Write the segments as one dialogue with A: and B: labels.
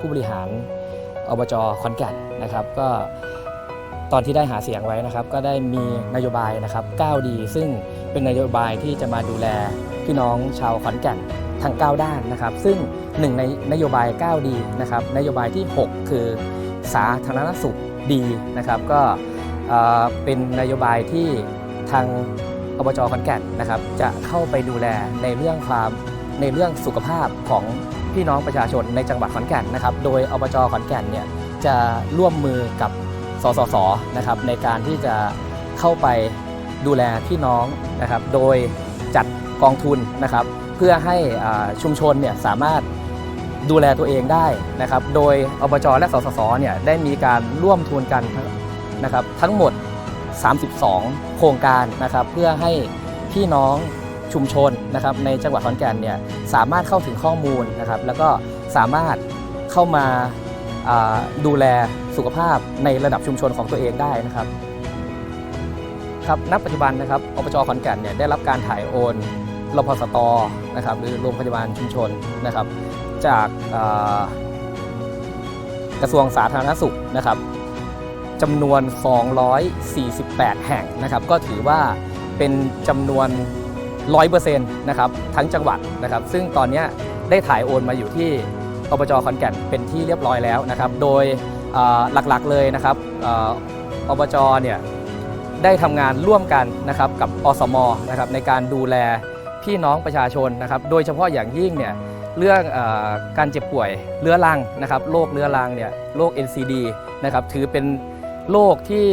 A: ผู้บริหารอบจขอนแก่นนะครับ ก็ตอนที่ได้หาเสียงไว้นะครับ ก็ได้มีนโยบายนะครับ9ดีซึ่งเป็นนโยบายที่จะมาดูแลพี่น้องชาวขอนแก่นทั้ง9ด้านนะครับ ซึ่งหนึ่งในนโยบาย9ดีนะครับนโยบายที่ 6 คือสาธารณสุขดีนะครับ ก็เอ่อเป็นนโยบายที่ทางอบจขอนแก่นนะครับ จะเข้าไปดูแลในเรื่องความในเรื่องสุขภาพของ พี่น้องประชาชนในจังหวัดขอนแก่นนะครับ โดยอบจขอนแก่นเนี่ยจะร่วมมือกับสสสนะครับในการที่จะเข้าไปดูแลพี่น้องนะครับ โดยจัดกองทุนนะครับ เพื่อให้ชุมชนเนี่ยสามารถดูแลตัวเองได้นะครับ โดยอบจและสสสเนี่ยได้มีการร่วมทุนกันนะครับทั้งหมด 32 โครงการนะครับ เพื่อให้พี่น้อง ชุมชนนะครับในจังหวัดขอนแก่นเนี่ยสามารถเข้าถึงข้อมูลนะครับแล้วก็สามารถเข้ามาดูแลสุขภาพในระดับชุมชนของตัวเองได้นะครับครับณปัจจุบันนะครับอบจขอนแก่นเนี่ยได้รับการถ่ายโอนรพสตนะครับหรือโรงพยาบาลชุมชนนะครับ จากกระทรวงสาธารณสุขนะครับจำนวน 248 แห่งนะครับ ก็ถือว่าเป็นจำนวน 100%นะครับทั้งจังหวัดนะครับซึ่งตอนนี้ได้ถ่ายโอนมาอยู่ที่อบจขอนแก่นเป็นที่เรียบร้อยแล้วนะครับโดยหลักๆเลยนะครับอบจเนี่ยได้ทำงานร่วมกันนะครับกับอสมนะครับในการดูแลพี่น้องประชาชนนะครับโดยเฉพาะอย่างยิ่งเนี่ยเรื่องอการเจ็บป่วยเรื้อรังนะครับโรคเรื้อรังเนี่ยโรค NCD นะครับถือเป็นโรคที่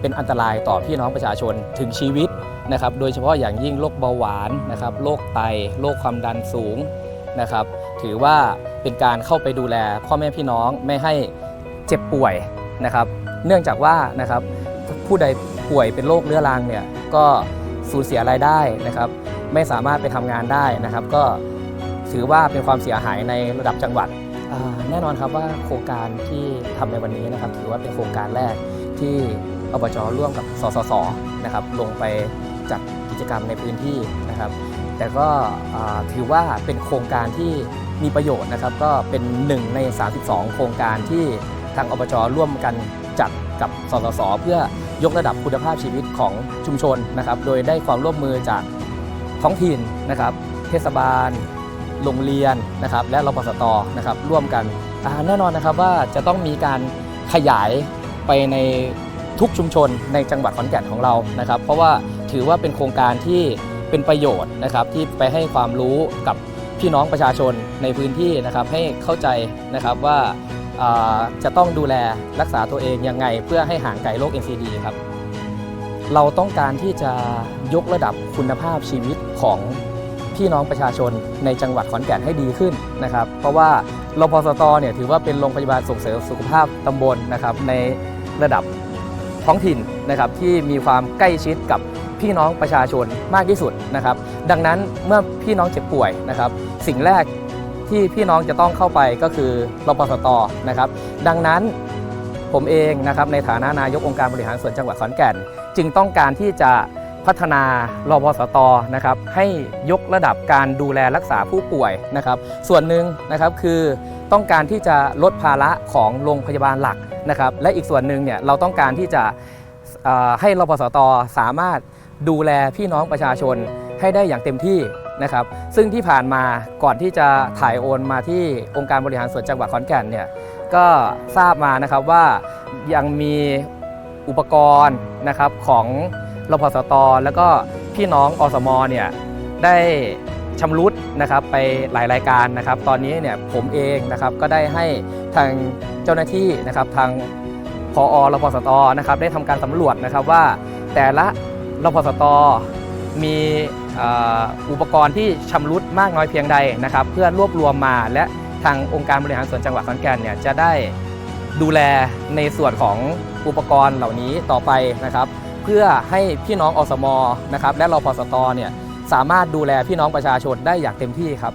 A: เป็นอันตรายต่อพี่น้องประชาชนถึงชีวิตนะครับ โดยเฉพาะอย่างยิ่งโรคเบาหวานนะครับโรคไตโรคความดันสูงนะครับ ถือว่าเป็นการเข้าไปดูแลพ่อแม่พี่น้องไม่ให้เจ็บป่วยนะครับ เนื่องจากว่านะครับผู้ใดป่วยเป็นโรคเรื้อรังเนี่ยก็สูญเสียรายได้นะครับ ไม่สามารถไปทำงานได้นะครับ ก็ถือว่าเป็นความเสียหายในระดับจังหวัดแน่นอนครับว่าโครงการที่ทำในวันนี้นะครับ ถือว่าเป็นโครงการแรกที่ อบจร่วมกับสสสนะครับลงไปจัดกิจกรรมในพื้นที่นะครับ แต่ก็ถือว่าเป็นโครงการที่มีประโยชน์นะครับ ก็เป็นหนึ่งใน 32 โครงการที่ทางอบจร่วมกันจัดกับสสสเพื่อยกระดับคุณภาพชีวิตของชุมชนนะครับ โดยได้ความร่วมมือจากท้องถิ่นนะครับ เทศบาล โรงเรียนนะครับ และรปสตนะครับร่วมกันแน่นอนนะครับว่าจะต้องมีการขยายไปใน ทุกชุมชนในจังหวัดขอนแก่นของเรานะครับ เพราะว่าถือว่าเป็นโครงการที่เป็นประโยชน์นะครับที่ไปให้ความรู้กับพี่น้องประชาชนในพื้นที่นะครับให้เข้าใจนะครับว่าาจะต้องดูแลรักษาตัวเองยังไง เพื่อให้ห่างไกลโรค NCD ครับเราต้องการที่จะยกระดับคุณภาพชีวิตของพี่น้องประชาชนในจังหวัดขอนแก่นให้ดีขึ้นนะครับ เพราะว่ารพสตเนี่ยถือว่าเป็นโรงพยาบาลส่งเสริมสุขภาพตำบลนะครับในระดับ ท้องถิ่นนะครับที่มีความใกล้ชิดกับพี่น้องประชาชนมากที่สุดนะครับ ดังนั้นเมื่อพี่น้องเจ็บป่วยนะครับ สิ่งแรกที่พี่น้องจะต้องเข้าไปก็คือรพสตนะครับ ดังนั้นผมเองนะครับในฐานะนายกองค์การบริหารส่วนจังหวัดขอนแก่น จึงต้องการที่จะพัฒนารพสตนะครับให้ยกระดับการดูแลรักษาผู้ป่วยนะครับ ส่วนหนึ่งนะครับคือ ต้องการที่จะลดภาระของโรงพยาบาลหลักนะครับ และอีกส่วนหนึ่งเนี่ยเราต้องการที่จะให้รพสตสามารถดูแลพี่น้องประชาชนให้ได้อย่างเต็มที่นะครับ ซึ่งที่ผ่านมาก่อนที่จะถ่ายโอนมาที่องค์การบริหารส่วนจังหวัดขอนแก่นเนี่ยก็ทราบมานะครับว่ายังมีอุปกรณ์นะครับของรพสต แล้วก็พี่น้องอสมเนี่ยได้ ชำรุดนะครับไปหลายรายการนะครับ ตอนนี้เนี่ยผมเองนะครับก็ได้ให้ทางเจ้าหน้าที่นะครับทางพอรพสตนะครับได้ทำการสำรวจนะครับว่าแต่ละรพสตมีอุปกรณ์ที่ชำรุดมากน้อยเพียงใดนะครับ เพื่อรวบรวมมาและทางองค์การบริหารส่วนจังหวัดขอนแก่นเนี่ยจะได้ดูแลในส่วนของอุปกรณ์เหล่านี้ต่อไปนะครับ เพื่อให้พี่น้องอสมนะครับและรพสตเนี่ย สามารถดูแลพี่น้องประชาชนได้อย่างเต็มที่ครับ